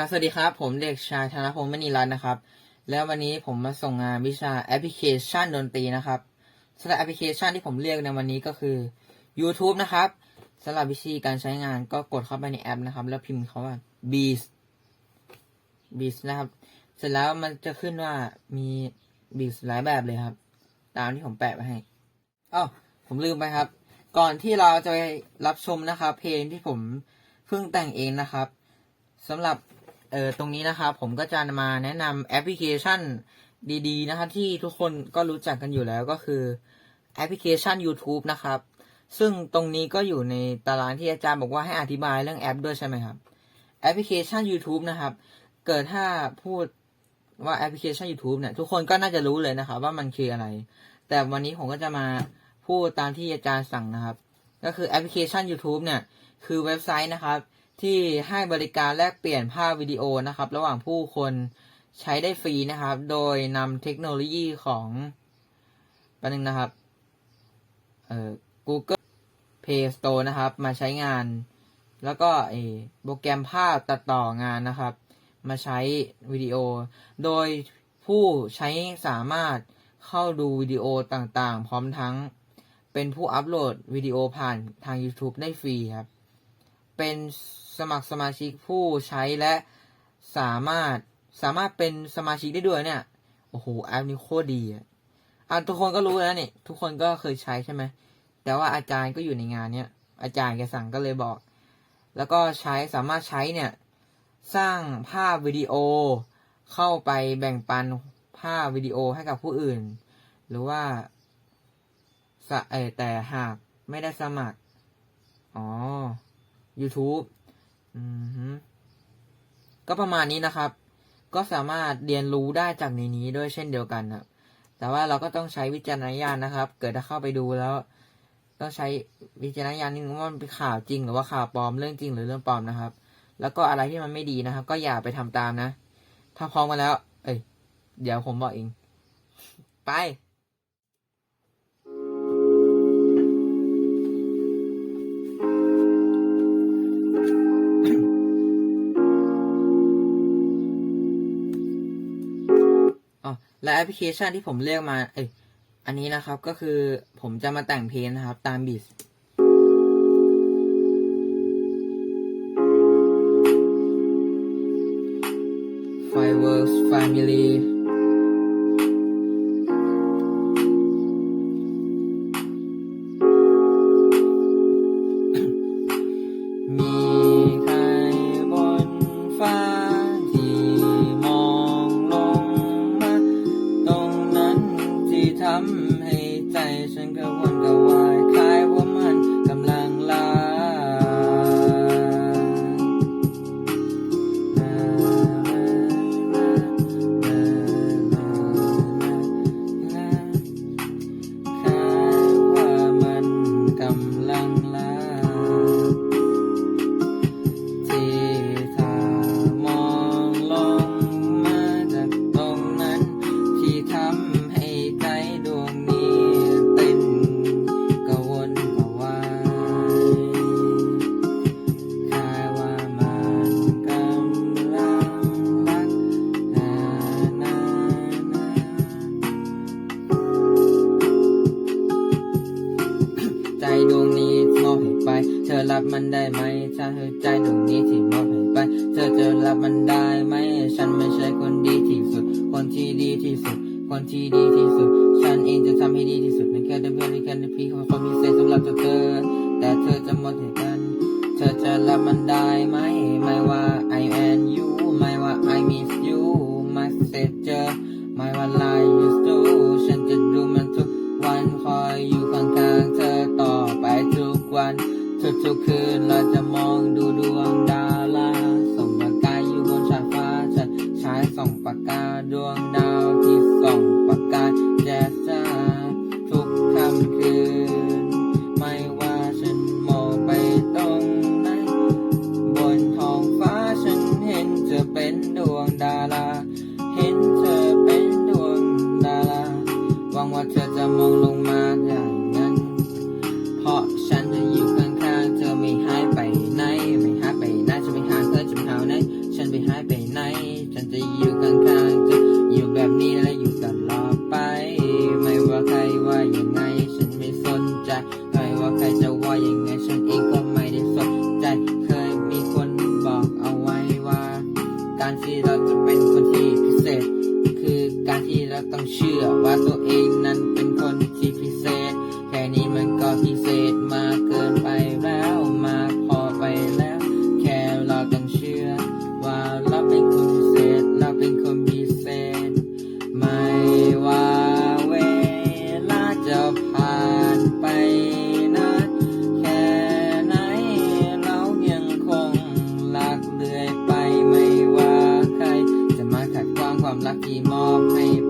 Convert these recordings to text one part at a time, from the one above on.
ครับสวัสดีครับ ผมเด็กชายธนพงศ์มณีรัตน์นะครับ แล้ววันนี้ผมมาส่งงานวิชาแอปพลิเคชันดนตรีนะครับสำหรับแอปพลิเคชันที่ผมเรียกในวันนี้ก็คือ YouTube นะครับสำหรับวิธีการใช้งานก็กดเข้าไปในแอปนะครับ แล้วพิมพ์คาว่า Beats Beats นะครับ เสร็จแล้วมันจะขึ้นว่ามี Beats หลายแบบเลยครับ ตามที่ผมแปะไว้ให้อ้าวผมลืมไปครับ ก่อนที่เราจะไปรับชมนะครับ เพลงที่ผมเพิ่งแต่งเองนะครับสำหรับ เอ่อตรงนี้นะครับผมก็จะมาแนะนำแอปพลิเคชันดีๆนะครับที่ทุกคนก็รู้จักกันอยู่แล้วก็คือแอปพลิเคชัน YouTube นะครับ ซึ่งตรงนี้ก็อยู่ในตารางที่อาจารย์บอกว่าให้อธิบายเรื่องแอปด้วยใช่ไหมครับ แอปพลิเคชัน YouTube นะครับ เกิดถ้าพูดว่าแอปพลิเคชัน YouTube เนี่ยทุกคนก็น่าจะรู้เลยนะครับ ว่ามันคืออะไร แต่วันนี้ผมก็จะมาพูดตามที่อาจารย์สั่งนะครับ ก็คือแอปพลิเคชัน YouTube เนี่ยคือเว็บไซต์นะครับ ที่ให้บริการแลกเปลี่ยนภาพวิดีโอนะครับ ระหว่างผู้คนใช้ได้ฟรีนะครับ โดยนำเทคโนโลยีของป๊บนึงนะครับเอ่อ Google Play Store นะครับ มาใช้งาน แล้วก็ไอ้โปรแกรมภาพตัดต่องานนะครับ มาใช้วิดีโอ โดยผู้ใช้สามารถเข้าดูวิดีโอต่างๆ พร้อมทั้งเป็นผู้อัปโหลดวิดีโอผ่านทาง YouTube ได้ฟรีครับ เป็นสมัครสมาชิกผู้ใช้และสามารถสามารถเป็นสมาชิกได้ด้วยเนี่ย โอ้โหแอปนี้โคตรดีอะอะทุกคนก็รู้แล้วนี่ทุกคนก็เคยใช้ใช่ไหมแต่ว่าอาจารย์ก็อยู่ในงานเนี้ยอาจารย์แกสั่งก็เลยบอก แล้วก็ใช้สามารถใช้เนี่ย สร้างภาพวิดีโอ เข้าไปแบ่งปันภาพวิดีโอให้กับผู้อื่น หรือว่าแต่หากไม่ได้สมัคร อ๋อ YouTube ก็ประมาณนี้นะครับ ก็สามารถเรียนรู้ได้จากในนี้ด้วยเช่นเดียวกันนะแต่ว่าเราก็ต้องใช้วิจารณญาณนะครับ เกิดถ้าเข้าไปดูแล้วต้องใช้วิจารณญาณนิดนึงว่ามันเป็นข่าวจริงหรือว่าข่าวปลอมเรื่องจริงหรือเรื่องปลอมนะครับ แล้วก็อะไรที่มันไม่ดีนะครับ ก็อย่าไปทำตามนะ ถ้าพร้อมกันแล้ว เอ้ยเดี๋ยวผมบอกเอง ไป และแอปพลิเคชันที่ผมเลือกมา เอ้ย อันนี้นะครับก็คือผมจะมาแต่งเพลงนะครับ ตามบีท Fireworks Family ให้ใรับมันได้ไหมถ้าเธอใจดวงนี้ที่มอบให้ไป เธอจะรับมันได้ไหม ฉันไม่ใช่คนดีที่สุด คนที่ดีที่สุด คนที่ดีที่สุด ฉันเองจะทำให้ดีที่สุดในแค่เดินเพื่อนในแค่ในพี่ของคนพิเศษสำหรับเธอ แต่เธอจะหมดให้กัน เธอจะรับมันได้ไหม ไม่ว่า I and you ไม่ว่า I miss you messenger ไม่ว่า lie used to ฉันจะดูมันทุกวันคอยอยู่ข้างๆเธอต่อไปทุกวัน ทุกๆคืนเราจะมองดูดวงดาวลาส่องประกายอยู่บนชายฟ้าฉันใช้ส่องปากกาดวงดาวที่ส่องประกาแจ๊จ้าทุกค่ำคืน ไม่ว่าฉันมองไปตรงไหนบนท้องฟ้าฉันเห็นเธอเป็นดวงดาราเห็นเธอเป็นดวงดาราหวังว่าเธอจะมองลงมา ต้องเชื่อว่าตัวเองนั้นเป็นคนที่พิเศษ แค่นี้มันก็พิเศษมากเกินไปแล้วมากพอไปแล้ว แค่เราต้องเชื่อ ว่าเราเป็นคนพิเศษเราเป็นคนพิเศษ ไม่ว่าเวลาจะผ่านไปนานแค่ไหนเรายังคงรักเรื่อยไปไม่ว่าใคร จะมาขัดขวางความรักที่มอบให้ไปให้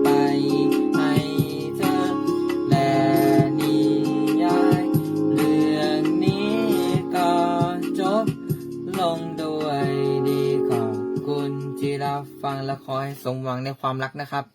รับฟังและขอให้สมหวังในความรักนะครับ